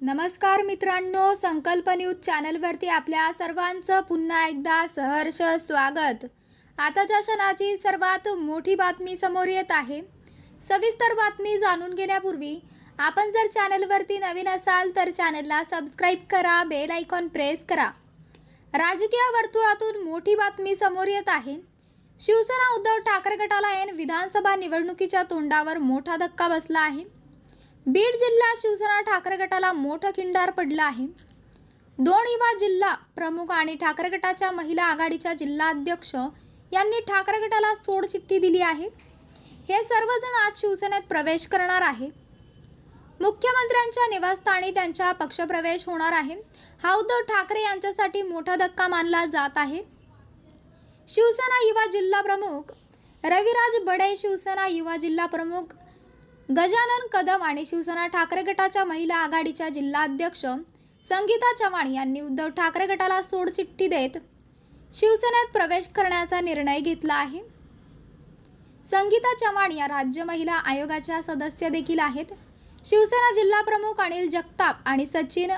नमस्कार मित्रांनो संकल्प न्यूज चॅनलवरती आपल्या सर्वांचं पुन्हा एकदा सहर्ष स्वागत. आताच्या क्षणाची सर्वात मोठी बातमी समोर येत आहे सविस्तर बातमी जाणून घेण्यापूर्वी आपण जर चॅनलवरती नवीन असाल तर चॅनलला सबस्क्राईब करा बेल आयकॉन प्रेस करा. राजकीय वर्तुळातून मोठी बातमी समोर येत आहे शिवसेना उद्धव ठाकरे गटाला ऐन विधानसभा निवडणुकीच्या तोंडावर मोठा धक्का बसला आहे. बीड जिल्ह्यात शिवसेना ठाकरे गटाला मोठं खिंडार पडलं आहे. दोन युवा जिल्हा प्रमुख आणि ठाकरे गटाच्या महिला आघाडीच्या जिल्हाध्यक्ष यांनी ठाकरे गटाला सोडचिठ्ठी दिली आहे. हे सर्वजण आज शिवसेनेत प्रवेश करणार आहे. मुख्यमंत्र्यांच्या निवासस्थानी त्यांचा पक्षप्रवेश होणार आहे. हा उद्धव ठाकरे यांच्यासाठी मोठा धक्का मानला जात आहे. शिवसेना युवा जिल्हा प्रमुख रविराज बडे शिवसेना युवा जिल्हा प्रमुख गजानन कदम आणि शिवसेना ठाकरे गटाच्या महिला आघाडीच्या जिल्हाध्यक्ष संगीता चव्हाण यांनी उद्धव ठाकरे गटाला सोडचिठ्ठी देत शिवसेनेत प्रवेश करण्याचा निर्णय घेतला आहे. संगीता चव्हाण या राज्य महिला आयोगाच्या सदस्य देखील आहेत. शिवसेना जिल्हा प्रमुख अनिल जगताप आणि सचिन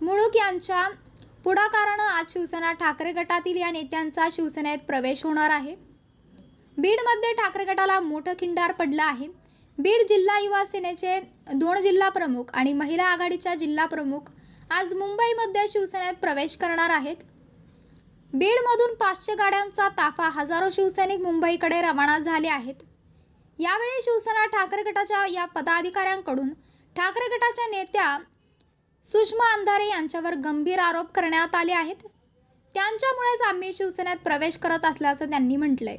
मुळूक यांच्या पुढाकारानं आज शिवसेना ठाकरे गटातील या नेत्यांचा शिवसेनेत प्रवेश होणार आहे. बीडमध्ये ठाकरे गटाला मोठं खिंडार पडलं आहे. बीड जिल्हा युवा सेनेचे दोन जिल्हा प्रमुख आणि महिला आघाडीच्या जिल्हा प्रमुख आज मुंबईमध्ये शिवसेनेत प्रवेश करणार आहेत. बीडमधून पाचशे गाड्यांचा ताफा हजारो शिवसैनिक मुंबईकडे रवाना झाले आहेत. यावेळी शिवसेना ठाकरे गटाच्या या पदाधिकाऱ्यांकडून ठाकरे गटाच्या नेत्या सुषमा अंधारे यांच्यावर गंभीर आरोप करण्यात आले आहेत. त्यांच्यामुळेच आम्ही शिवसेनेत प्रवेश करत असल्याचं त्यांनी म्हटलंय.